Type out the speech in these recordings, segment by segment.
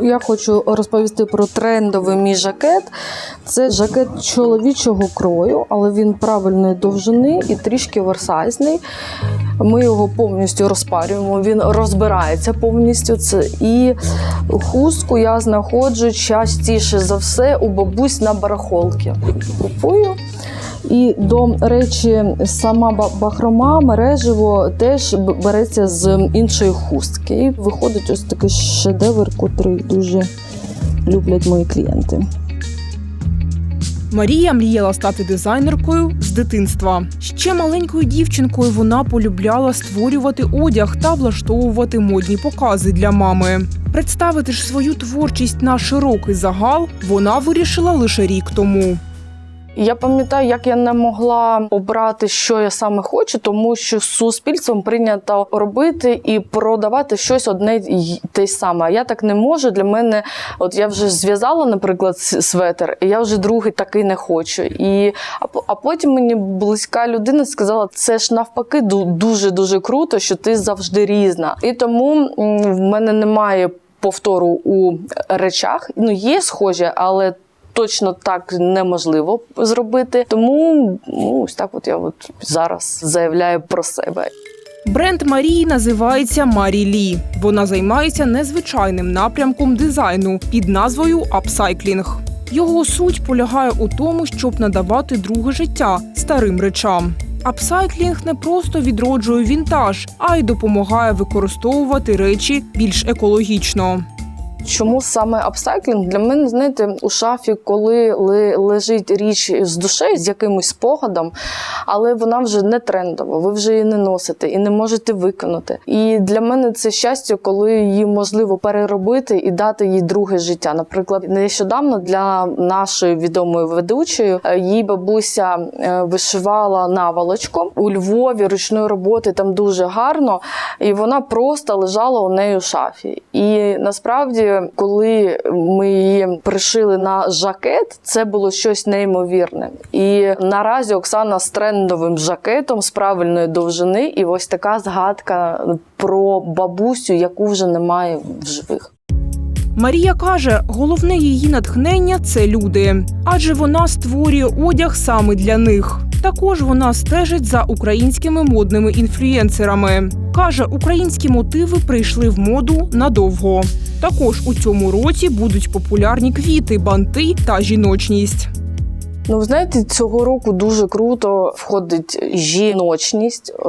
Я хочу розповісти про трендовий мій жакет. Це жакет чоловічого крою, але він правильної довжини і трішки оверсайзний. Ми його повністю розпарюємо, він розбирається повністю. Це і хустку я знаходжу частіше за все у бабусь на барахолки. Купую. І до речі, сама ба- бахрома мережево теж береться з іншої хустки. І виходить ось такий шедевр, котрий дуже люблять мої клієнти. Марія мріяла стати дизайнеркою з дитинства. Ще маленькою дівчинкою вона полюбляла створювати одяг та влаштовувати модні покази для мами. Представити ж свою творчість на широкий загал вона вирішила лише рік тому. Я пам'ятаю, як я не могла обрати, що я саме хочу, тому що суспільством прийнято робити і продавати щось одне й те саме. А я так не можу. Для мене, от я вже зв'язала, наприклад, с- светр, і я вже другий такий не хочу. І а, потім мені близька людина сказала, це ж навпаки дуже дуже круто, що ти завжди різна. І тому в мене немає повтору у речах. Ну є схожі, але точно так неможливо зробити. Тому ну, ось так от я от зараз заявляю про себе. Бренд Марії називається Марі Лі. Вона займається незвичайним напрямком дизайну під назвою апсайклінг. Його суть полягає у тому, щоб надавати друге життя старим речам. Апсайклінг не просто відроджує вінтаж, а й допомагає використовувати речі більш екологічно. Чому саме апсайклінг? Для мене, знаєте, у шафі, коли лежить річ з душею, з якимось спогадом, але вона вже не трендова, ви вже її не носите і не можете виконати. І для мене це щастя, коли її можливо переробити і дати їй друге життя. Наприклад, нещодавно для нашої відомої ведучої е, її бабуся е, вишивала наволочку у Львові ручної роботи. Там дуже гарно, і вона просто лежала у неї у шафі. І насправді, коли ми її пришили на жакет, це було щось неймовірне. І наразі Оксана з трендовим жакетом з правильної довжини, і ось така згадка про бабусю, яку вже немає в живих. Марія каже, головне її натхнення це люди, адже вона створює одяг саме для них. Також вона стежить за українськими модними інфлюєнсерами. Каже, українські мотиви прийшли в моду надовго. Також у цьому році будуть популярні квіти, банти та жіночність. Ну, ви знаєте, цього року дуже круто входить жіночність. Е,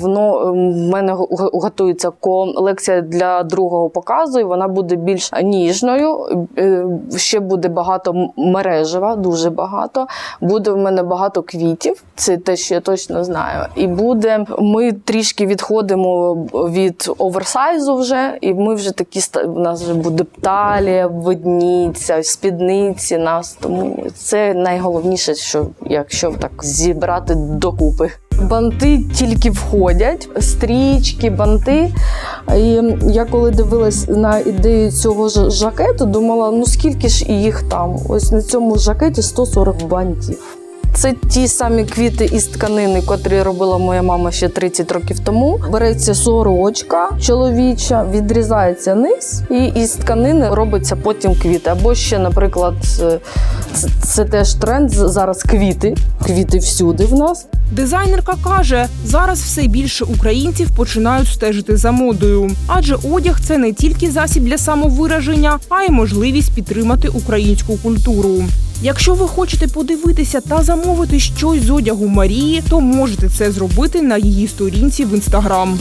Воно е, в мене го- го- готується колекція для другого показу, і вона буде більш ніжною. Е, Ще буде багато мережева, дуже багато. Буде в мене багато квітів. Це те, що я точно знаю. І буде. Ми трішки відходимо від оверсайзу вже, і ми вже такі у нас вже буде талія, видніться, спідниці нас. Тому це найголовніше, що якщо так зібрати докупи. Банти тільки входять, стрічки, банти. І я коли дивилась на ідею цього жакету, думала, ну скільки ж їх там? Ось на цьому жакеті 140 бантів. Це ті самі квіти із тканини, котрі робила моя мама ще 30 років тому. Береться сорочка чоловіча, відрізається низ, і із тканини робиться потім квіти. Або ще, наприклад, е, це, це теж тренд зараз квіти. Квіти всюди в нас. Дизайнерка каже, зараз все більше українців починають стежити за модою, адже одяг це не тільки засіб для самовираження, а й можливість підтримати українську культуру. Якщо ви хочете подивитися та замовити щось з одягу Марії, то можете це зробити на її сторінці в інстаграм.